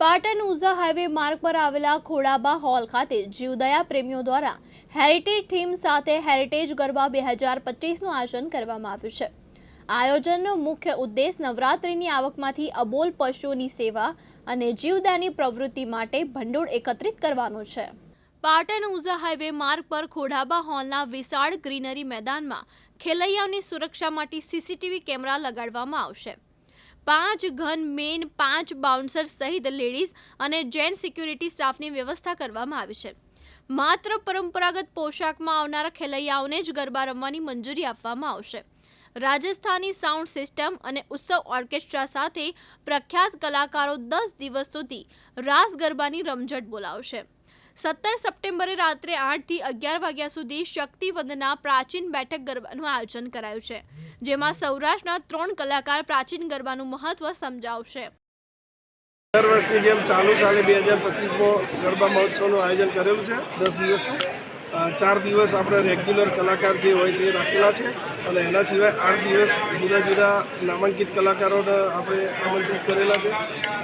Patan Unjha highway માર્ગ પર આવેલા ખોડાબા હોલ ખાતે જીવદયા પ્રેમીઓ દ્વારા હેરિટેજ થીમ સાથે હેરિટેજ ગરબા બે હજાર પચીસનું આયોજન કરવામાં આવ્યું છે. આયોજનનો મુખ્ય ઉદ્દેશ નવરાત્રિની આવકમાંથી અબોલ પશુઓની સેવા અને જીવદાની પ્રવૃત્તિ માટે ભંડોળ એકત્રિત કરવાનો છે. પાટણ ઉઝા હાઈવે માર્ગ પર ખોડાબા હોલના વિશાળ ગ્રીનરી મેદાનમાં ખેલૈયાઓની સુરક્ષા માટે સીસીટીવી કેમેરા લગાડવામાં આવશે. પાંચ ઘન મેન પાંચ બાઉન્સર સહિત લેડીઝ અને જેન્ટ સિક્યુરિટી સ્ટાફની વ્યવસ્થા કરવામાં આવી છે. માત્ર પરંપરાગત પોશાકમાં આવનારા ખેલૈયાઓને જ ગરબા રમવાની મંજૂરી આપવામાં આવશે. રાજસ્થાની સાઉન્ડ સિસ્ટમ અને ઉત્સવ ઓર્કેસ્ટ્રા સાથે પ્રખ્યાત કલાકારો દસ દિવસ સુધી રાસ ગરબાની રમઝટ બોલાવશે. સત્તર સપ્ટેમ્બરે રાત્રે આઠથી અગિયાર વાગ્યા સુધી શક્તિ વંદના પ્રાચીન બેઠક ગરબાનું આયોજન કરાયું છે, જેમાં સૌરાષ્ટ્રના ત્રણ કલાકાર પ્રાચીન ગરબાનું મહત્વ સમજાવશે. દર વર્ષની જેમ ચાલુ સાલે બે હજાર પચીસમો ગરબા મહોત્સવનું આયોજન કરેલું છે, દસ દિવસનું. ચાર દિવસ આપણે રેગ્યુલર કલાકાર જે હોય છે એ રાખેલા છે અને એના સિવાય આઠ દિવસ જુદા જુદા નામાંકિત કલાકારોને આપણે આમંત્રિત કરેલા છે.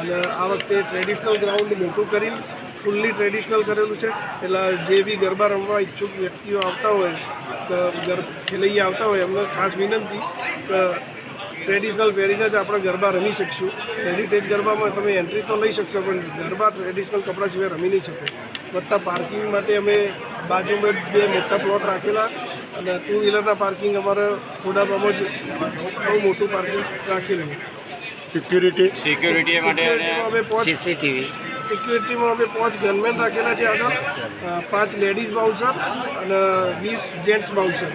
અને આ વખતે ટ્રેડિશનલ ગ્રાઉન્ડ મોટું કરીને ફૂલ્લી ટ્રેડિશનલ કરેલું છે. એટલે જે બી ગરબા રમવા ઈચ્છુક વ્યક્તિઓ આવતા હોય ગર, ખેલૈયા આવતા હોય, એમને ખાસ વિનંતી કે ટ્રેડિશનલ પહેરીને જ આપણે ગરબા રમી શકશું. હેરિટેજ ગરબામાં તમે એન્ટ્રી તો લઈ શકશો, પણ ગરબા ટ્રેડિશનલ કપડાં સિવાય રમી નહીં શકો. વત્તા પાર્કિંગ માટે અમે બાજુમાં બે મોટા પ્લોટ રાખેલા અને ટુ વ્હીલરના પાર્કિંગ અમારે ખોડામાં જ બહુ મોટું પાર્કિંગ રાખેલું સિક્યુરિટી સિક્યુરિટી માટે અમે સીસીટીવી સિક્યુરિટીમાં અમે પાંચ ગનમેન રાખેલા છે આગળ પાંચ લેડીઝ બાઉન્સર અને વીસ જેન્ટ્સ બાઉન્સર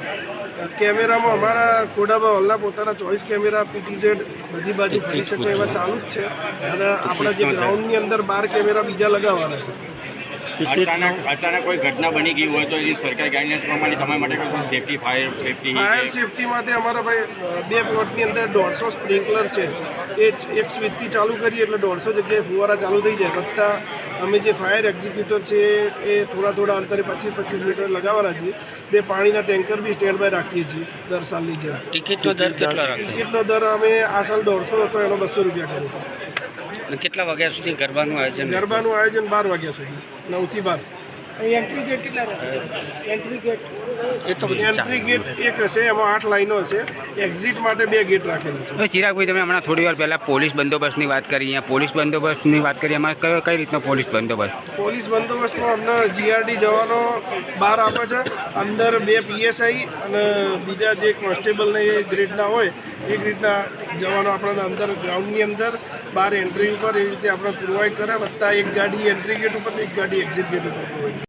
કેમેરામાં અમારા ખોડાબા હોલના પોતાના ચોઈસ કેમેરા પીટીઝેડ બધી બાજુ ફરી શકે એવા ચાલુ જ છે. અને આપણા જે ગ્રાઉન્ડની અંદર બાર કેમેરા બીજા લગાવવાના છે. અચાનક અચાનક કોઈ ઘટના બની ગઈ હોય તો એની સરકારી ગાઈડલાઇન્સ પ્રમાણે તમારા માટે કોઈ safety fire safety fire safety માટે અમારા ભાઈ બે પ્લોટની અંદર દોઢસો સ્પ્રિંકલર છે. એ જ એક સ્વિચથી ચાલુ કરીએ એટલે દોઢસો જગ્યાએ ફુવારા ચાલુ થઈ જાય. વત્તા અમે જે ફાયર એક્ઝિક્યુટર છે એ થોડા થોડા અંતરે પચીસ પચીસ મીટર લગાવવાના છીએ. બે પાણીના ટેન્કર બી સ્ટેન્ડ બાય રાખીએ છીએ દર સાલની જેમ. ટિકિટનો દર કેટલો ટિકિટનો દર અમે આ સાલ દોઢસો હતો એનો બસો રૂપિયા કર્યો છે. અને કેટલા વાગ્યા સુધી ગરબાનું આયોજન ગરબાનું આયોજન બાર વાગ્યા સુધી નવથી બાર. એ તો એન્ટ્રી ગેટ એક હશે એમાં આઠ લાઈનો હશે. એક્ઝિટ માટે બે ગેટ રાખેલા છે. હવે ચિરાગભાઈ તમે હમણાં થોડી વાર પહેલાં પોલીસ બંદોબસ્તની વાત કરી અહીંયા પોલીસ બંદોબસ્તની વાત કરી એમાં કયો કઈ રીતનો પોલીસ બંદોબસ્ત? પોલીસ બંદોબસ્તમાં અમને જીઆરડી જવાનો બહાર આપે છે. અંદર બે પીએસઆઈ અને બીજા જે કોન્સ્ટેબલને એ ગ્રેડના હોય એ ગ્રેડના જવાનો આપણને અંદર ગ્રાઉન્ડની અંદર બહાર એન્ટ્રી ઉપર એ રીતે આપણે પ્રોવાઈડ કરે. વત્તા એક ગાડી એન્ટ્રી ગેટ ઉપર એક ગાડી એક્ઝિટ ગેટ ઉપર પ્રોવાઈડ